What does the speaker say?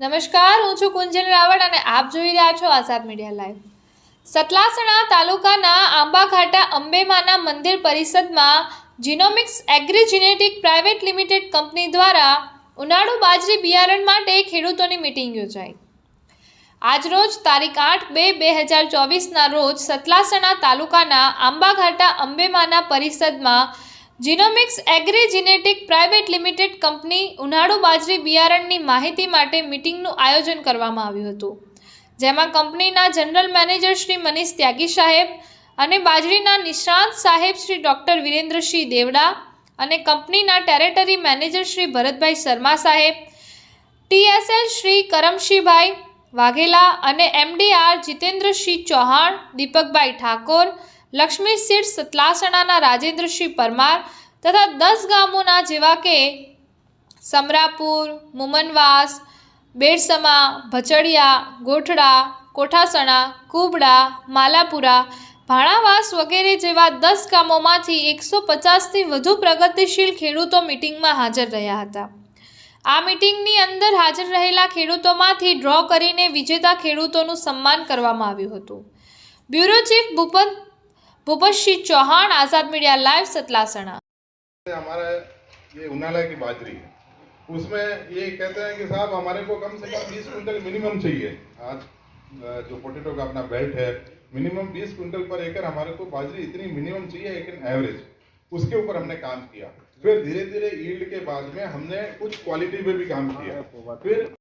નમસ્કાર, હું છું કુંજન રાવળ અને આપ જોઈ રહ્યા છો આઝાદ મીડિયા લાઈવ. સતલાસણા તાલુકાના આંબાઘાટા અંબેમાના મંદિર પરિષદમાં Genomics Agri Genetic private limited company દ્વારા ઉનાળુ બાજરી બિયારણ માટે ખેડૂતોની મિટિંગ યોજાઈ. આજરોજ તારીખ આઠ બે બે હજાર ચોવીસના રોજ સતલાસણા તાલુકાના આંબાઘાટા અંબેમાના પરિષદમાં Genomics Agri Genetic private limited company ઉનાળુ બાજરી બિયારણની માહિતી માટે મિટિંગનું આયોજન કરવામાં આવ્યું હતું, જેમાં કંપનીના જનરલ મેનેજર શ્રી મનીષ ત્યાગી સાહેબ અને બાજરીના નિષ્ણાંત સાહેબ શ્રી ડૉક્ટર વિરેન્દ્રસિંહ દેવડા અને કંપનીના ટેરેટરી મેનેજર શ્રી ભરતભાઈ શર્મા સાહેબ, ટીએસએલ શ્રી કરમશીભાઈ વાઘેલા અને એમડીઆર જીતેન્દ્રસિંહ ચૌહાણ, દીપકભાઈ ઠાકોર લક્ષ્મી સીટ સતલાસણાના રાજેન્દ્રસિંહ પરમાર તથા દસ ગામોના જેવા કે સમરાપુર, મુમનવાસ બેડસમા ભચડિયા, ગોઠડા, કોઠાસણા, કુબડા, માલાપુરા, ભાણાવાસ વગેરે જેવા દસ ગામોમાંથી એકસો પચાસથી વધુ પ્રગતિશીલ ખેડૂતો મિટિંગમાં હાજર રહ્યા હતા. આ મિટિંગની અંદર હાજર રહેલા ખેડૂતોમાંથી ડ્રો કરીને વિજેતા ખેડૂતોનું સન્માન કરવામાં આવ્યું હતું. બ્યુરો ચીફ ભૂપત भूपश्री चौहान आज़ाद मीडिया लाइव सतलासणा हमारा ये उनाला की बाजरी है। उसमें ये कहते हैं कि साहब, हमारे को कम से कम बीस क्विंटल मिनिमम चाहिए। आज जो पोटेटो का अपना बेल्ट है, मिनिमम बीस क्विंटल पर एकड़ हमारे को बाजरी इतनी मिनिमम चाहिए, एक एवरेज उसके ऊपर हमने काम किया। फिर धीरे धीरे ईल्ड के बाद में हमने कुछ क्वालिटी पे भी काम किया। फिर